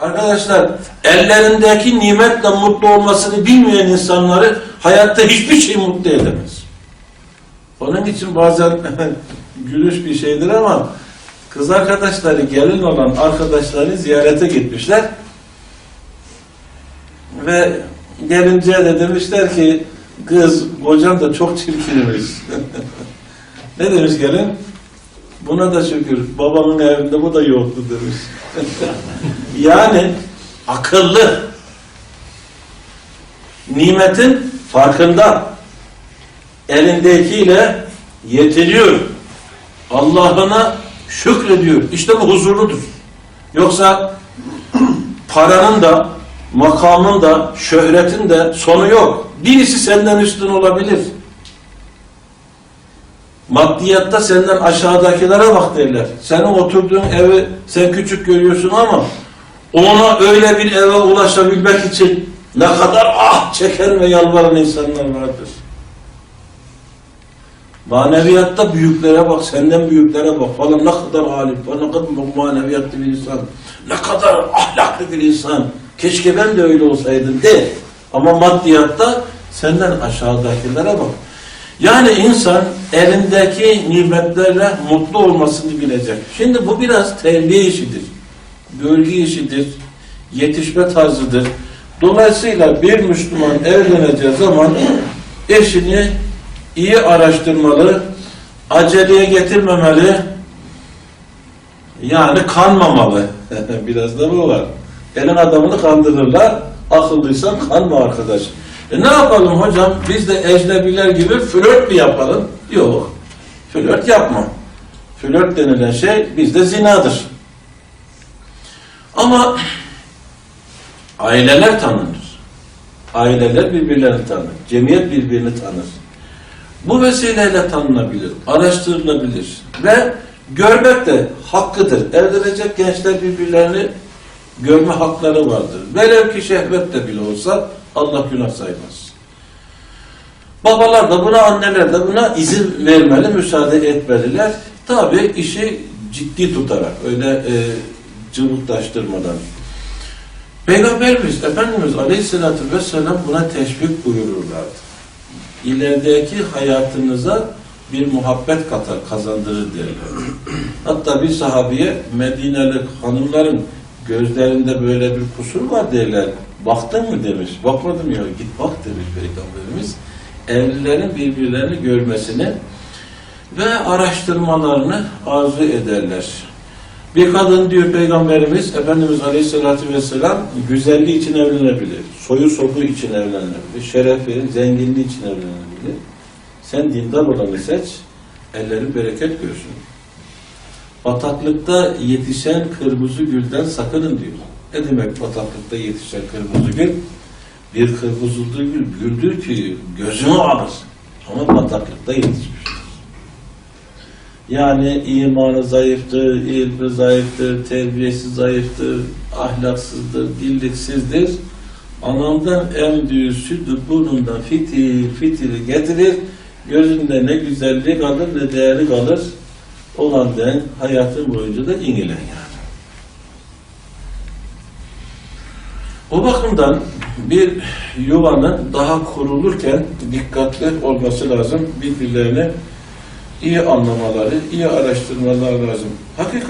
Arkadaşlar ellerindeki nimetle mutlu olmasını bilmeyen insanları hayatta hiçbir şey mutlu edemez. Onun için bazen gülüş bir şeydir ama kız arkadaşları gelin olan arkadaşları ziyarete gitmişler. Ve gelince de demişler ki kız kocan da çok çirkinmiş. ne demiş gelin? Buna da şükür babamın evinde bu da yoktu demiş. yani akıllı nimetin farkında elindekiyle yetiniyor. Allah'ına şükrediyor. İşte bu huzurludur. Yoksa paranın da, makamın da, şöhretin de sonu yok. Birisi senden üstün olabilir. Maddiyatta senden aşağıdakilere bak derler. Senin oturduğun evi sen küçük görüyorsun ama ona öyle bir eve ulaşabilmek için ne kadar ah çeken ve yalvaran insanlar vardır. Maneviyatta büyüklere bak, senden büyüklere bak falan ne kadar alim, ne kadar maneviyatlı bir insan, ne kadar ahlaklı bir insan. Keşke ben de öyle olsaydım de. Ama maddiyatta senden aşağıdakilere bak. Yani insan elindeki nimetlerle mutlu olmasını bilecek. Şimdi bu biraz terbiye işidir. Bölge işidir. Yetişme tarzıdır. Dolayısıyla bir Müslüman evleneceği zaman eşini iyi araştırmalı, aceleye getirmemeli, yani kanmamalı. Biraz da bu var. Elin adamını kandırırlar, akıllıysan kanma arkadaş. E ne yapalım hocam? Biz de ecnebiler gibi flört mü yapalım? Yok. Flört yapma. Flört denilen şey bizde zinadır. Ama aileler tanınır. Aileler birbirlerini tanır. Cemiyet birbirini tanır. Bu vesileyle tanınabilir, araştırılabilir ve görmek de hakkıdır. Evlenecek gençler birbirlerini görme hakları vardır. Velev ki şehvet de bile olsa Allah günah saymaz. Babalar da buna, anneler de buna izin vermeli, müsaade etmeliler. Tabi işi ciddi tutarak, öyle e, cıvıklaştırmadan. Peygamberimiz Efendimiz Aleyhisselatü Vesselam buna teşvik buyururlardı. İlerideki hayatınıza bir muhabbet katar, kazandırır derler. Hatta bir sahabiye Medineli hanımların gözlerinde böyle bir kusur var derler. Baktın mı demiş. Bakmadım ya git bak demiş Peygamberimiz. Evlilerin birbirlerini görmesini ve araştırmalarını arzu ederler. Bir kadın diyor Peygamberimiz Efendimiz Aleyhisselatü Vesselam güzelliği için evlenebilir. Soyu soku için evlenebilir. Şerefi, zenginliği için evlenebilir. Sen dindar olanı seç, ellerin bereket görsün. Bataklıkta yetişen kırmızı gülden sakının diyor. Ne demek bataklıkta yetişen kırmızı gül? Bir kırmızı gül güldür ki gözünü alır. Ama bataklıkta yetişmiş. Yani imanı zayıftır, ilmi zayıftır, terbiyesi zayıftır, ahlaksızdır, dilliksizdir. Anamdan emdiği sütü burnundan fitil fitil getirir. Gözünde ne güzellik kalır ne değeri kalır. Olan den hayatın boyunca da inilen yani. O bakımdan bir yuvanın daha kurulurken dikkatli olması lazım. Birbirlerini iyi anlamaları, iyi araştırmaları lazım. Hakikat